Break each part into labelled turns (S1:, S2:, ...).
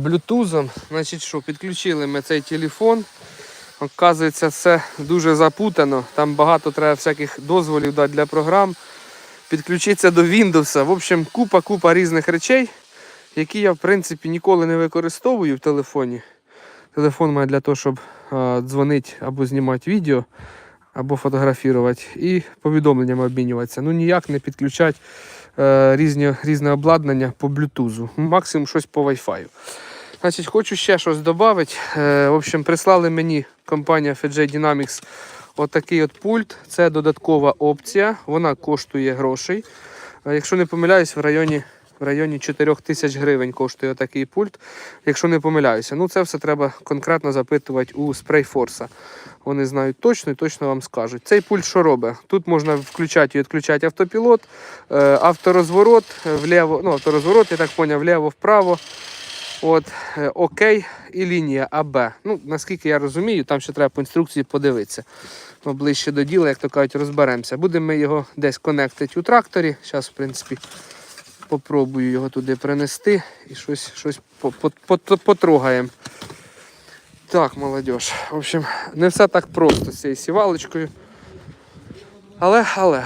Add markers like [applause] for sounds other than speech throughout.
S1: блютузом. Значить що, підключили ми цей телефон. Оказується, все дуже запутано. Там багато треба всяких дозволів дати для програм. Підключитися до Windows. В общем, купа-купа різних речей, які я в принципі ніколи не використовую в телефоні. Телефон має для того, щоб дзвонити або знімати відео, або фотографувати і повідомленнями обмінюватися. Ну ніяк не підключати е, різні, різне обладнання по блютузу. Максимум щось по Wi-Fi. Значить, хочу ще щось додати. Е, в общем, прислали мені компанія FJ Dynamics отакий от пульт. Це додаткова опція. Вона коштує грошей. Е, Якщо не помиляюсь, в районі, в районі 4 тисяч гривень коштує такий пульт. Якщо не помиляюся. Ну це все треба конкретно запитувати у Sprayforce. Вони знають точно і точно вам скажуть. Цей пульт що робить? Тут можна включати і відключати автопілот, е, авторозворот вліво, ну авторозворот, я так зрозумів, вліво-вправо. От, е, окей, і лінія АБ. Ну, наскільки я розумію, там ще треба по інструкції подивитися. Ну, ближче до діла, як то кажуть, розберемося. Будемо ми його десь конектити у тракторі. Зараз, в принципі, попробую його туди принести і щось, щось по- по- по- потрогаємо. Так, молодь. В общем, не все так просто з цією сівалочкою. Але, але,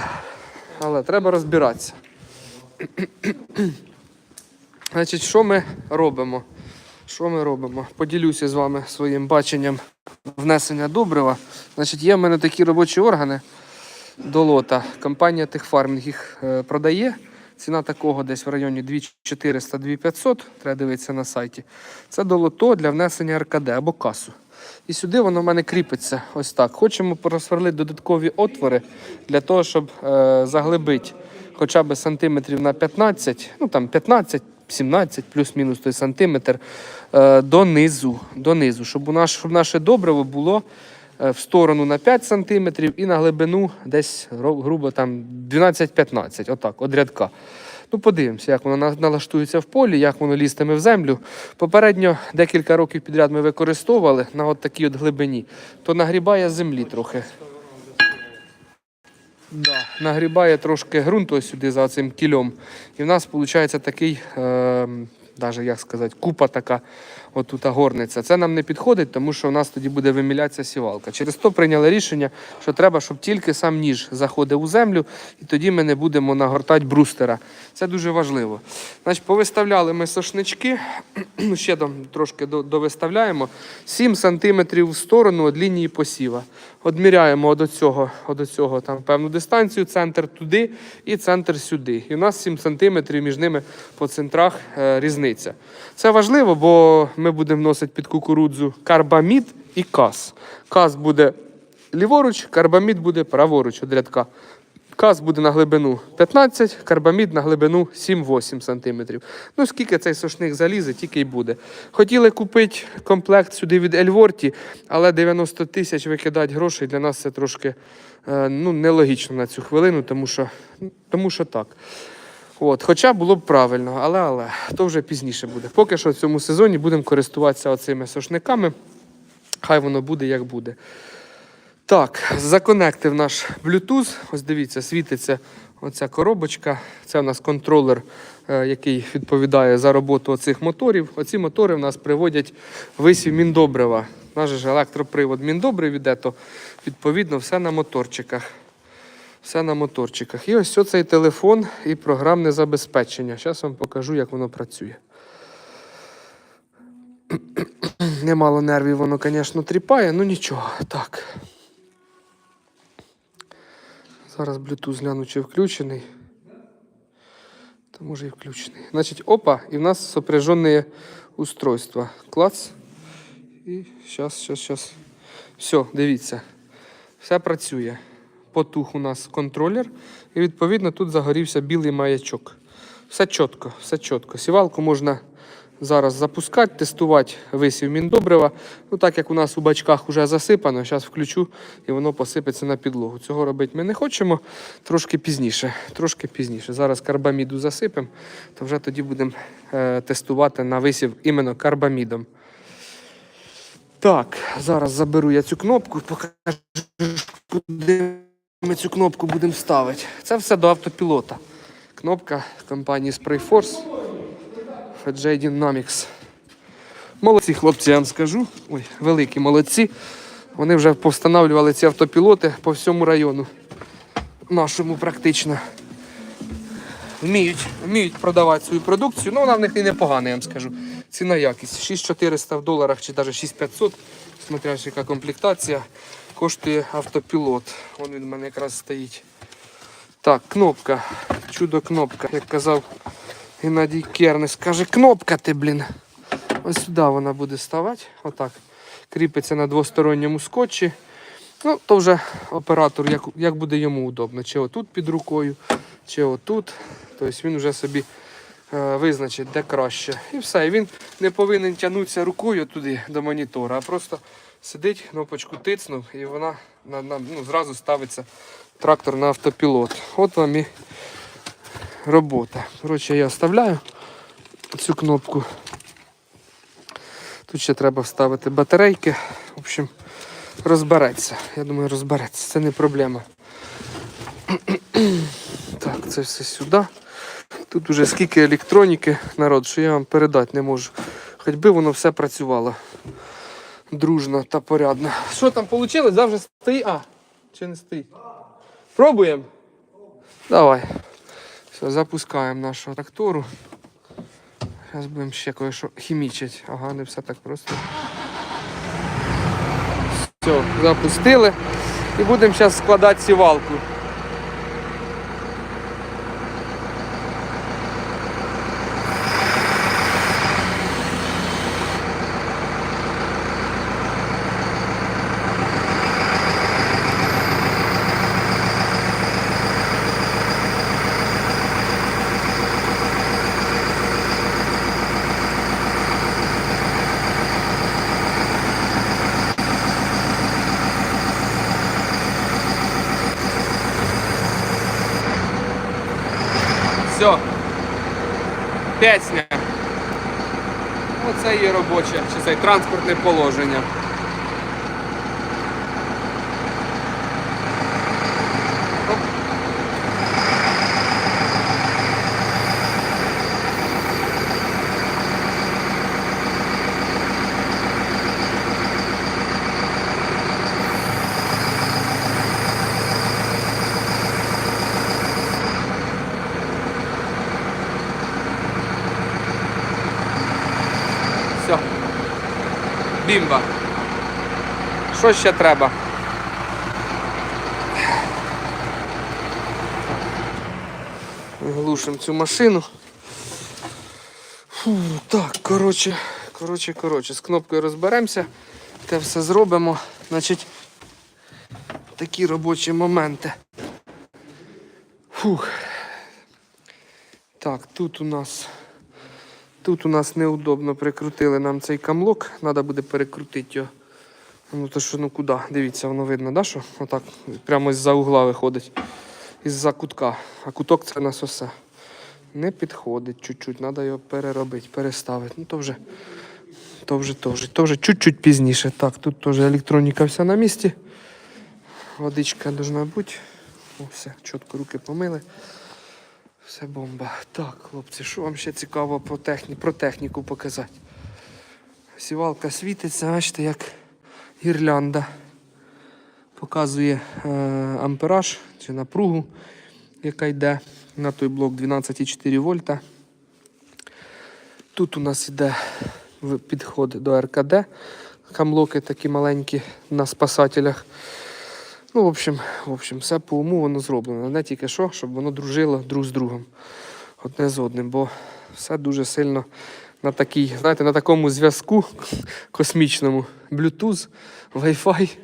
S1: але треба розбиратися. Значить, що ми робимо? Що ми робимо? Поділюся з вами своїм баченням внесення добрива. Значить, є в мене такі робочі органи до лота. Компанія Техфармінг їх е, продає. Ціна такого десь в районі 2400-2500, треба дивитися на сайті. Це до лото для внесення РКД або касу. І сюди воно в мене кріпиться ось так. Хочемо просверлити додаткові отвори для того, щоб е, заглибити хоча б сантиметрів на 15, ну там 15, 17, плюс-мінус той сантиметр е, донизу, донизу, щоб у нас, щоб наше добриво було е, в сторону на 5 сантиметрів і на глибину десь грубо там 12-15, отак, од рядка. Ну, подивимося, як воно налаштується в полі, як воно лізтиме в землю. Попередньо декілька років підряд ми використовували на от такій от глибині, то нагрібає землі трохи. Да. Нагрібає трошки ґрунту ось сюди за цим кільом. І в нас виходить такий, е, даже, як сказати, купа така отута горниця. Це нам не підходить, тому що у нас тоді буде вимілятися сівалка. Через то прийняли рішення, що треба, щоб тільки сам ніж заходив у землю, і тоді ми не будемо нагортати брустера. Це дуже важливо. Значить, повиставляли ми сошнички, [clears throat] ще там трошки довиставляємо. 7 см в сторону від лінії посіва. Одміряємо до цього, до цього там певну дистанцію, центр туди і центр сюди. І у нас 7 см між ними по центрах е, різниця. Це важливо, бо ми будемо вносити під кукурудзу карбамід і кас. Кас буде ліворуч, карбамід буде праворуч від рядка. Каз буде на глибину 15, карбамід на глибину 7-8 см. Ну, скільки цей сошник залізе, тільки й буде. Хотіли купити комплект сюди від Ельворті, але 90 тисяч викидати грошей для нас це трошки е, ну, нелогічно на цю хвилину, тому що, тому що так. От, хоча було б правильно, але, але то вже пізніше буде. Поки що в цьому сезоні будемо користуватися оцими сошниками. Хай воно буде як буде. Так, законектив наш Bluetooth. Ось дивіться, світиться оця коробочка. Це у нас контролер, е, який відповідає за роботу оцих моторів. Оці мотори в нас приводять висів міндобрива. У нас же електропривод міндобрив іде, то відповідно все на моторчиках. Все на моторчиках. І ось цей телефон і програмне забезпечення. Зараз вам покажу, як воно працює. [clears throat] Немало нервів воно, звісно, тріпає, ну нічого. Так. Зараз Bluetooth гляну, чи включений. Та може і включений. Значить, опа, і в нас сопряженне устройство. Клац. І зараз, зараз, зараз. Все, дивіться. Все працює. Потух у нас контролер. І відповідно тут загорівся білий маячок. Все чітко, все чітко. Сівалку можна зараз запускати, тестувати висів міндобрива. Ну, так як у нас у бачках вже засипано, зараз включу і воно посипеться на підлогу. Цього робити ми не хочемо. Трошки пізніше. Трошки пізніше. Зараз карбаміду засипемо, то вже тоді будемо е, тестувати на висів іменно карбамідом. Так, зараз заберу я цю кнопку, покажу, куди ми цю кнопку будемо ставити. Це все до автопілота. Кнопка компанії Sprayforce FJ Dynamics. Молодці хлопці, я вам скажу. Ой, великі молодці. Вони вже повстановлювали ці автопілоти по всьому району. Нашому практично. Вміють, вміють продавати свою продукцію. Ну, вона в них і непогана, я вам скажу. Ціна якість. 6400 в доларах чи навіть 6500, смотря яка комплектація, коштує автопілот. Вон він в мене якраз стоїть. Так, кнопка. Чудо кнопка. Як казав Геннадій Кернес. Каже, кнопка ти, блін. Ось сюди вона буде ставати. Отак. Кріпиться на двосторонньому скотчі. Ну, то вже оператор, як, як буде йому удобно. Чи отут під рукою, чи отут. Тобто він вже собі е, визначить, де краще. І все. І він не повинен тягнутися рукою туди до монітора, а просто сидить, кнопочку тицнув, і вона на, на, ну, зразу ставиться трактор на автопілот. От вам і робота. Коротше, я вставляю цю кнопку. Тут ще треба вставити батарейки. В общем, розбереться. Я думаю, розбереться. Це не проблема. Так, це все сюди. Тут уже скільки електроніки, народ, що я вам передати не можу. Хоч би воно все працювало дружно та порядно. Що там вийшло? Да, вже стоїть? А, чи не стоїть? Пробуємо? Давай. Все, запускаємо нашу трактору. Зараз будемо ще кое-що хімічити. Ага, не все так просто. Все, запустили. І будемо зараз складати сівалку. Все. Песня. Оце є робоче, чи це транспортне положення. Оп. Все. Бімба. Що ще треба? Глушимо цю машину. Фу, так, коротше, коротше, коротше, з кнопкою розберемося, те все зробимо. Значить, такі робочі моменти. Фух. Так, тут у нас Тут у нас неудобно прикрутили нам цей камлок, треба буде перекрутити його. Ну то що, ну куди? Дивіться, воно видно, да, що? Отак прямо з-за угла виходить. Із-за кутка. А куток це нас усе. Не підходить чуть-чуть, треба його переробити, переставити. Ну то вже, то вже, то вже, то вже чуть-чуть пізніше. Так, тут теж електроніка вся на місці. Водичка должна бути. О, все, чітко руки помили. Все бомба. Так, хлопці, що вам ще цікаво про, техні... про техніку показати? Сівалка світиться, бачите, як гірлянда. Показує е, ампераж чи напругу, яка йде на той блок 12,4 вольта. Тут у нас йде підход до РКД. Камлоки такі маленькі на спасателях. Ну, в общем, в общем, все по уму воно зроблено. Не тільки що, щоб воно дружило друг з другом, одне з одним, бо все дуже сильно на такій, знаєте, на такому зв'язку космічному. Bluetooth, Wi-Fi.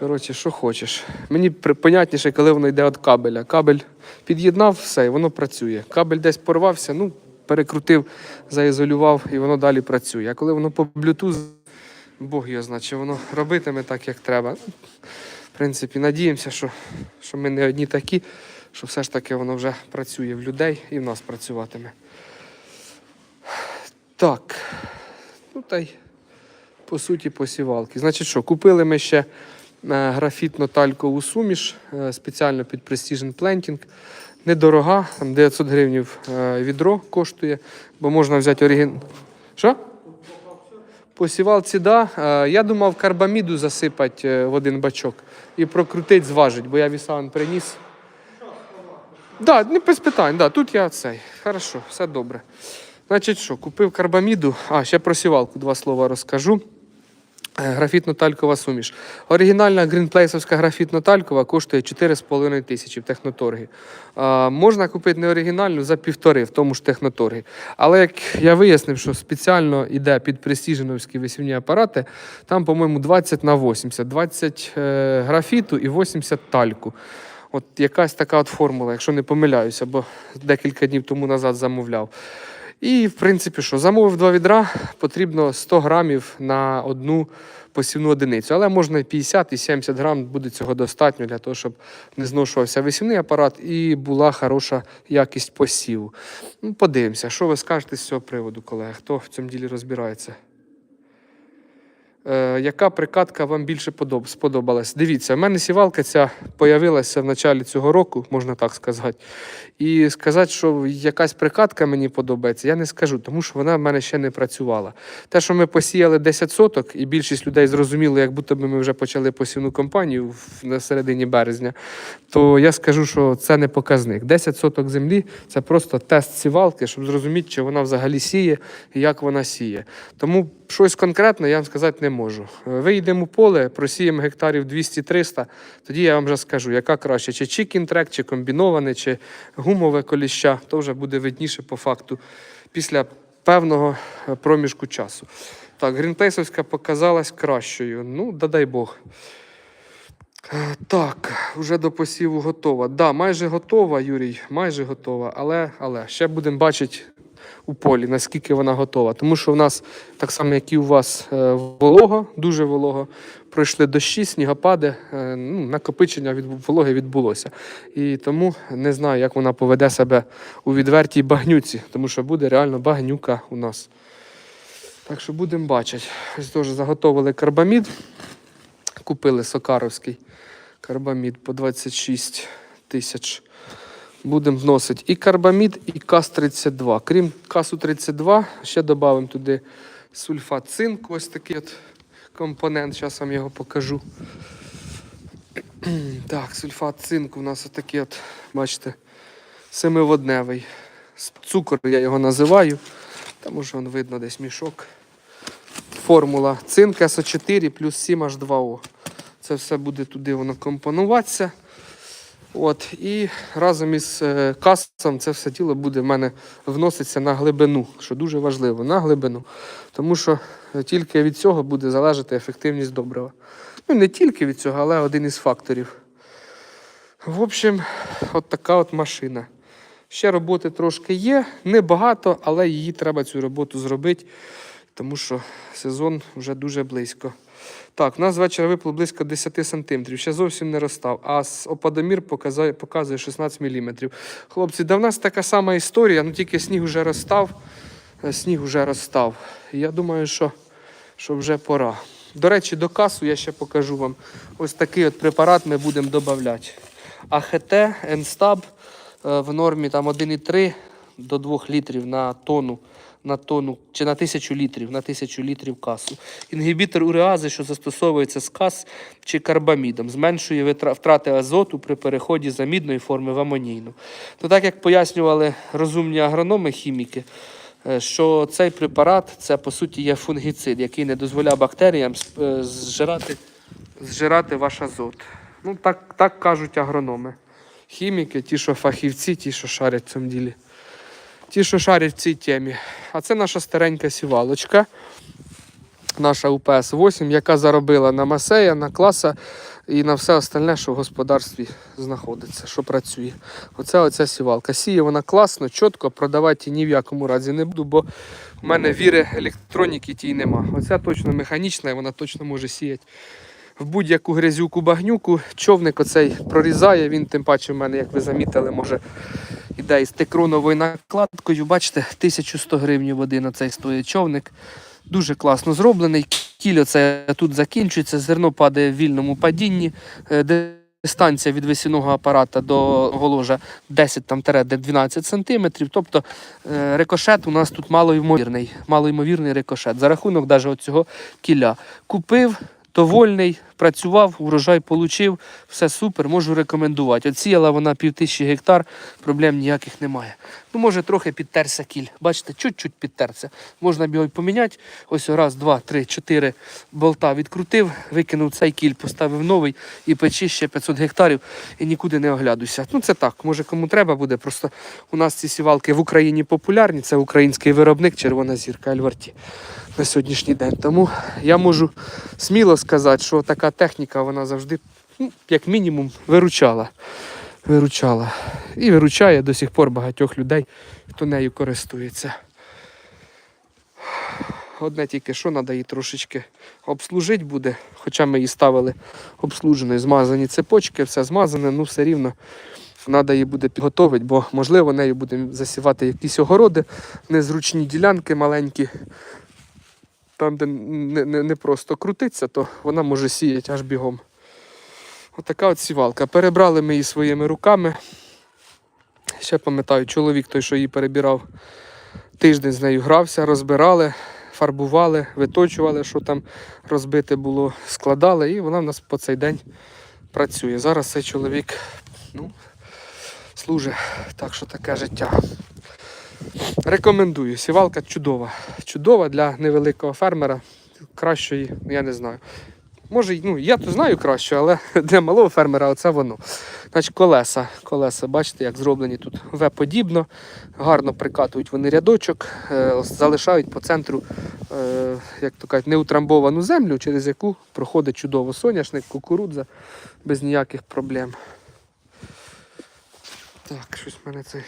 S1: Коротше, що хочеш. Мені понятніше, коли воно йде від кабеля. Кабель під'єднав, все, і воно працює. Кабель десь порвався, ну, перекрутив, заізолював і воно далі працює. А коли воно по Bluetooth, Бог його знає, чи воно робитиме так, як треба. В принципі, надіємося, що, що ми не одні такі, що все ж таки воно вже працює в людей і в нас працюватиме. Так. Ну та й по суті посівалки. Значить що, купили ми ще е, графітно-талькову суміш е, спеціально під Precision Planting. Недорога, там 900 гривень відро коштує, бо можна взяти оригін. Що? По сівалці, да. Е, Я думав карбаміду засипати е, в один бачок і прокрутить, зважить, бо я вісан приніс. Да, не без питань, да, тут я цей. Хорошо, все добре. Значить що, купив карбаміду. А, ще про сівалку два слова розкажу. Е, Графітно-талькова суміш. Оригінальна грінплейсовська графітно-талькова коштує 4,5 тисячі в техноторгі. А, можна купити неоригінальну за півтори в тому ж техноторгі. Але як я вияснив, що спеціально йде під престіженовські висівні апарати, там, по-моєму, 20 на 80. 20 е, графіту і 80 тальку. От якась така от формула, якщо не помиляюся, бо декілька днів тому назад замовляв. І, в принципі, що, замовив два відра, потрібно 100 грамів на одну посівну одиницю. Але можна і 50 і 70 грам, буде цього достатньо для того, щоб не зношувався висівний апарат і була хороша якість посіву. Ну, подивимося, що ви скажете з цього приводу, колеги? Хто в цьому ділі розбирається? Е, яка прикатка вам більше сподобалась? Дивіться, в мене сівалка ця появилася в началі цього року, можна так сказати. І сказати, що якась прикатка мені подобається, я не скажу, тому що вона в мене ще не працювала. Те, що ми посіяли 10 соток, і більшість людей зрозуміли, як будто би ми вже почали посівну кампанію на середині березня, то я скажу, що це не показник. 10 соток землі це просто тест сівалки, щоб зрозуміти, чи вона взагалі сіє і як вона сіє. Тому щось конкретне я вам сказати не можу. Е, Вийдемо у поле, просіємо гектарів 200-300, тоді я вам вже скажу, яка краще, чи чікін-трек, чи комбіноване, чи гумове коліща, то вже буде видніше по факту після певного е, проміжку часу. Так, грінпейсовська показалась кращою. Ну, да дай Бог. Е, Так, вже до посіву готова. Да, майже готова, Юрій, майже готова, але, але ще будемо бачити у полі, наскільки вона готова. Тому що в нас, так само, як і у вас, е, волого, дуже волого. Пройшли дощі, снігопади, е, ну, накопичення від вологи відбулося. І тому не знаю, як вона поведе себе у відвертій багнюці, тому що буде реально багнюка у нас. Так що будемо бачити. Ось теж заготовили карбамід. Купили Сокаровський карбамід по 26 тисяч. Будемо вносити і карбамід, і КАС-32. Крім КАСу-32, ще додамо туди сульфат цинку, ось такий от компонент. Зараз вам його покажу. [clears throat] Так, сульфат цинку у нас отакий от, бачите, семиводневий. Цукор я його називаю, тому що вон видно десь мішок. Формула цинк СО4 плюс 7 H2O. Це все буде туди воно компонуватися. От, і разом із е, касом це все діло буде в мене вноситися на глибину, що дуже важливо, на глибину. Тому що е, тільки від цього буде залежати ефективність добрива. Ну, не тільки від цього, але один із факторів. В общем, от така от машина. Ще роботи трошки є, небагато, але її треба цю роботу зробити, тому що сезон вже дуже близько. Так, у нас з вечора випало близько 10 сантиметрів, ще зовсім не розстав, а опадомір показує, показує 16 міліметрів. Хлопці, да в нас така сама історія, ну тільки сніг вже розстав. е, Сніг вже розстав. Я думаю, що, що вже пора. До речі, до касу я ще покажу вам. Ось такий от препарат ми будемо додавати. АХТ, Енстаб е, в нормі там 1,3 до 2 літрів на тонну, на тонну чи на тисячу літрів, на тисячу літрів касу. Інгібітор уреази, що застосовується з кас чи карбамідом, зменшує втрати азоту при переході з амідної форми в амонійну. То так як пояснювали розумні агрономи, хіміки, е, що цей препарат це по суті є фунгіцид, який не дозволяє бактеріям е, зжирати, зжирати ваш азот. Ну, так, так кажуть агрономи. Хіміки, ті, що фахівці, ті, що шарять в цьому ділі. Ті, що шарять в цій темі. А це наша старенька сівалочка, наша УПС-8, яка заробила на Масея, на класа і на все остальне, що в господарстві знаходиться, що працює. Оце оця сівалка. Сіє вона класно, чітко, продавати ні в якому разі не буду, бо в мене віри електроніки тій нема. Оця точно механічна, і вона точно може сіяти в будь-яку грязюку багнюку. Човник оцей прорізає, він тим паче в мене, як ви замітили, може іде із текроновою накладкою. Бачите, 1100 гривень води на цей стоїть човник. Дуже класно зроблений. Кіль оце тут закінчується, зерно падає в вільному падінні. Е, Дистанція від весільного апарата до голожа 10-12 см. Тобто е, рикошет у нас тут малоймовірний, малоймовірний рикошет. За рахунок навіть цього кіля. Купив, довольний, працював, урожай получив, все супер, можу рекомендувати. Оціяла вона півтисячі гектар, проблем ніяких немає. Ну, може, трохи підтерся кіль. Бачите, чуть-чуть підтерся. Можна б його поміняти. Ось раз, два, три, чотири болта відкрутив, викинув цей кіль, поставив новий і печи ще 500 гектарів і нікуди не оглядуйся. Ну це так, може кому треба буде. Просто у нас ці сівалки в Україні популярні. Це український виробник Червона зірка Альварті на сьогоднішній день. Тому я можу сміло сказати, що така техніка вона завжди, ну, як мінімум, виручала. Виручала. І виручає до сих пор багатьох людей, хто нею користується. Одне тільки що треба її трошечки обслужити буде, хоча ми її ставили обслуженою, змазані цепочки, все змазане, ну все рівно треба її буде підготовити, бо можливо нею будемо засівати якісь огороди, незручні ділянки маленькі. Там, де не, не, не просто крутиться, то вона може сіяти аж бігом. Отака от сівалка. Перебрали ми її своїми руками. Ще пам'ятаю, чоловік той, що її перебирав, тиждень з нею грався, розбирали, фарбували, виточували, що там розбите було, складали, і вона в нас по цей день працює. Зараз цей чоловік ну, служить, так що таке життя. Рекомендую. Сівалка чудова. Чудова для невеликого фермера. Кращої, я не знаю. Може, ну, я то знаю краще, але [laughs] для малого фермера оце воно. Значить, колеса. Колеса, бачите, як зроблені тут В-подібно. Гарно прикатують вони рядочок, е, залишають по центру, е, як то кажуть, неутрамбовану землю, через яку проходить чудово соняшник, кукурудза без ніяких проблем. Так, щось в мене цей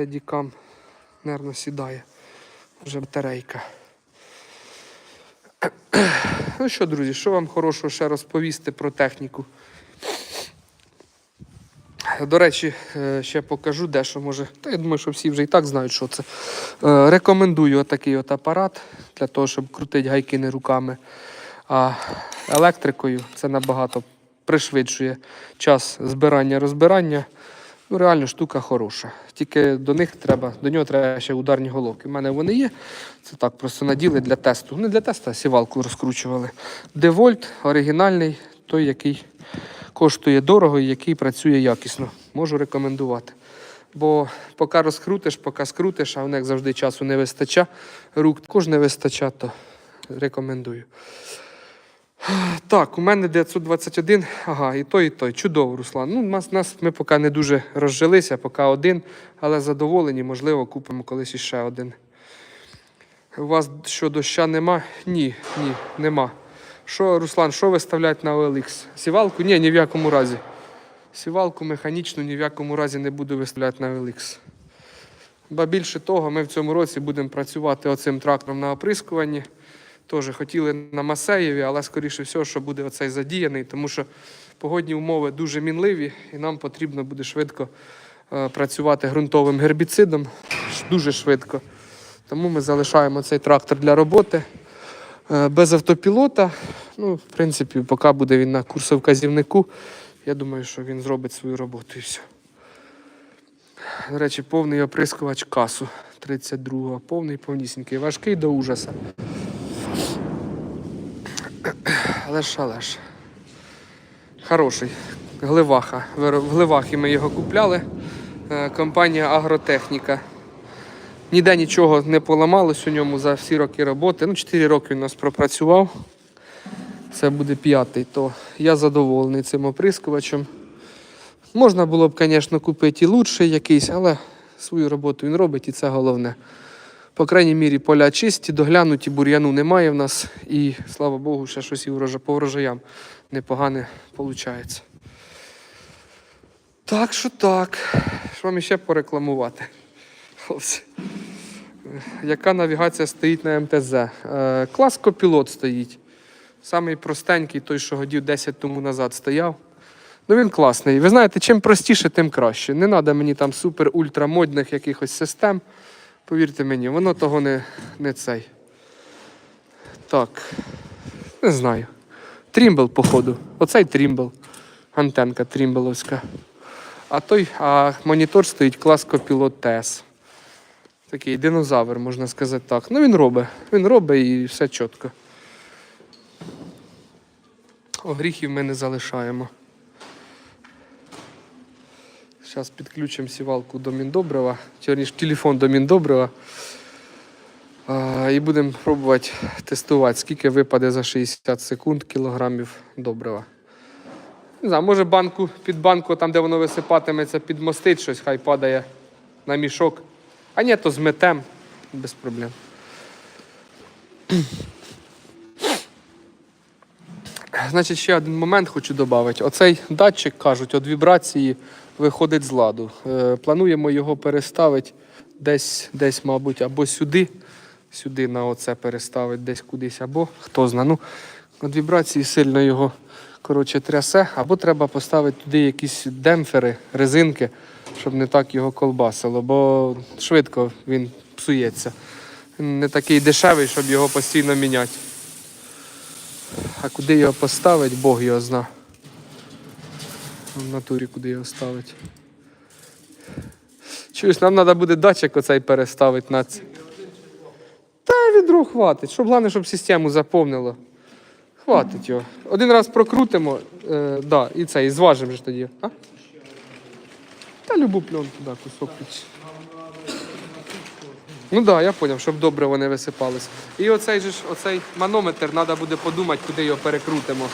S1: стедікам, нервно сідає. Вже батарейка. Ну що, друзі, що вам хорошого ще розповісти про техніку? До речі, е, ще покажу дещо може. Та я думаю, що всі вже і так знають, що це. Е, Рекомендую отакий от апарат для того, щоб крутити гайки не руками, а електрикою. Це набагато пришвидшує час збирання-розбирання. Ну, реально штука хороша. Тільки до них треба, до нього треба ще ударні головки. У мене вони є. Це так, просто наділи для тесту. Не для тесту, а сівалку розкручували. Девольт оригінальний, той, який коштує дорого і який працює якісно. Можу рекомендувати. Бо поки розкрутиш, поки скрутиш, а в них завжди часу не вистача, рук також не вистача, то рекомендую. Так, у мене 921, ага, і той, і той. Чудово, Руслан. Ну, нас, нас ми поки не дуже розжилися, поки один, але задоволені, можливо, купимо колись іще один. У вас що, доща нема? Ні, ні, нема. Що, Руслан, що виставляти на OLX? Сівалку? Ні, ні в якому разі. Сівалку механічну ні в якому разі не буду виставляти на OLX. Ба більше того, ми в цьому році будемо працювати оцим трактором на оприскуванні. Теж хотіли на Масеєві, але скоріше всього, що буде оцей задіяний, тому що погодні умови дуже мінливі, і нам потрібно буде швидко е, працювати ґрунтовим гербіцидом. Дуже швидко. Тому ми залишаємо цей трактор для роботи. Е, без автопілота. Ну, в принципі, поки буде він на курсовказівнику, я думаю, що він зробить свою роботу і все. До речі, повний оприскувач касу 32-го. Повний, повнісінький. Важкий до ужаса. Але ж, але ж. Хороший. Гливаха. В Гливахі ми його купляли. Е, Компанія Агротехніка. Ніде нічого не поламалось у ньому за всі роки роботи. Ну, 4 роки він у нас пропрацював. Це буде п'ятий, то я задоволений цим оприскувачем. Можна було б, звісно, купити і лучший якийсь, але свою роботу він робить і це головне. По крайній мірі, поля чисті, доглянуті, бур'яну немає в нас. І слава Богу, ще щось і по врожаям непогане виходить. Так що так. Що вам ще порекламувати? Яка навігація стоїть на МТЗ? Е, клас копілот стоїть. Самий простенький, той, що годів 10 тому назад стояв. Ну він класний. Ви знаєте, чим простіше, тим краще. Не треба мені там супер ультрамодних якихось систем. Повірте мені, воно того не, не цей. Так. Не знаю. Трімбл, походу. Оцей трімбл. антенка трімбеловська. А той, а монітор стоїть клас Copilot TS. Такий динозавр, можна сказати так. Ну він робить. Він робить і все чітко. Огріхів ми не залишаємо. Зараз підключимо сівалку до Міндобрива, точніше телефон до Міндобрива. І будемо пробувати тестувати, скільки випаде за 60 секунд кілограмів добрива. Не знаю, може банку під банку, там, де воно висипатиметься, підмостить щось, хай падає на мішок. А ні, то зметем без проблем. Значить, ще один момент хочу додати. Оцей датчик, кажуть, від вібрації виходить з ладу. Е, плануємо його переставити десь, десь, мабуть, або сюди, сюди на оце переставити, десь кудись, або хто знає. Ну, від вібрації сильно його коротше, трясе, або треба поставити туди якісь демпфери, резинки, щоб не так його колбасило, бо швидко він псується. Не такий дешевий, щоб його постійно міняти. А куди його поставити, Бог його зна. В натурі куди його ставити. Чуєш, нам треба буде датчик оцей переставити на це. Та відро хватить. Щоб головне, щоб систему заповнило. Хватить його. Один раз прокрутимо, е, да, і це, і зважимо ж тоді. А? Та любу пленку, да, кусок. Ну так, да, я зрозумів, щоб добре вони висипались. І оцей же ж, оцей манометр, треба буде подумати, куди його перекрутимо.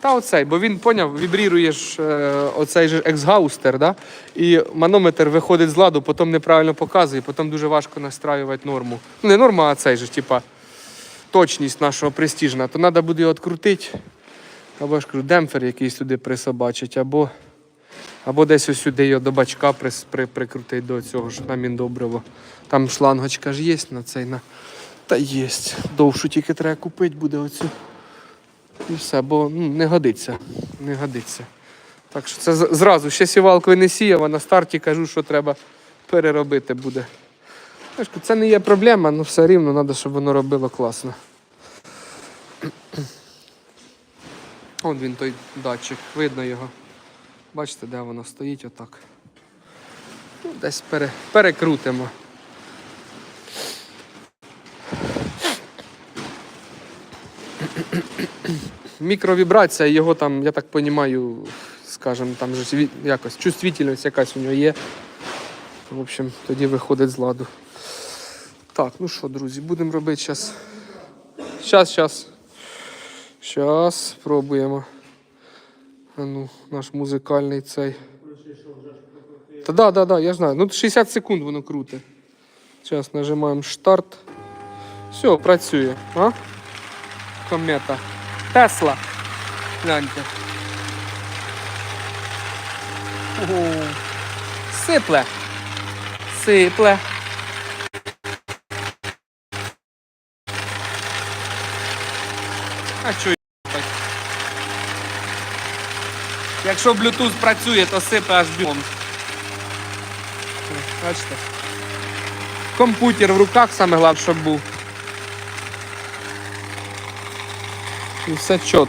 S1: Та оцей, бо він поняв, вібрірує ж е, оцей же ексгаустер, да? і манометр виходить з ладу, потім неправильно показує, потім дуже важко настраювати норму. Ну, не норма, а цей же, типа, точність нашого престижна. То треба буде його відкрутити, або ж демпфер якийсь туди присобачить, або, або десь ось сюди його до бачка прис, при, прикрутити до цього ж на міндобриво. Там шлангочка ж є на цей. На... Та є. Довшу тільки треба купити буде оцю. І все, бо ну, не годиться. Не годиться. Так що це зразу ще сівалкою не сіяв, а на старті кажу, що треба переробити буде. Це не є проблема, але все рівно треба, щоб воно робило класно. От він той датчик, видно його. Бачите, де воно стоїть отак. Ну, Десь пере, перекрутимо. Мікровібрація, його там, я так розумію, скажімо, там же якось чувствительність якась у нього є. В общем, тоді виходить з ладу. Так, ну що, друзі, будемо робити зараз. Зараз, зараз. Зараз спробуємо. А ну, наш музикальний цей. Та да, да, да, я знаю. Ну 60 секунд воно круте. Зараз нажимаємо старт. Все, працює. А? Комета. Тесла. Гляньте. Сипле. Сипле. А чо так? Якщо Bluetooth працює, то сипе аж бігом. Бачите? Комп'ютер в руках саме головне, щоб був. І все чітко.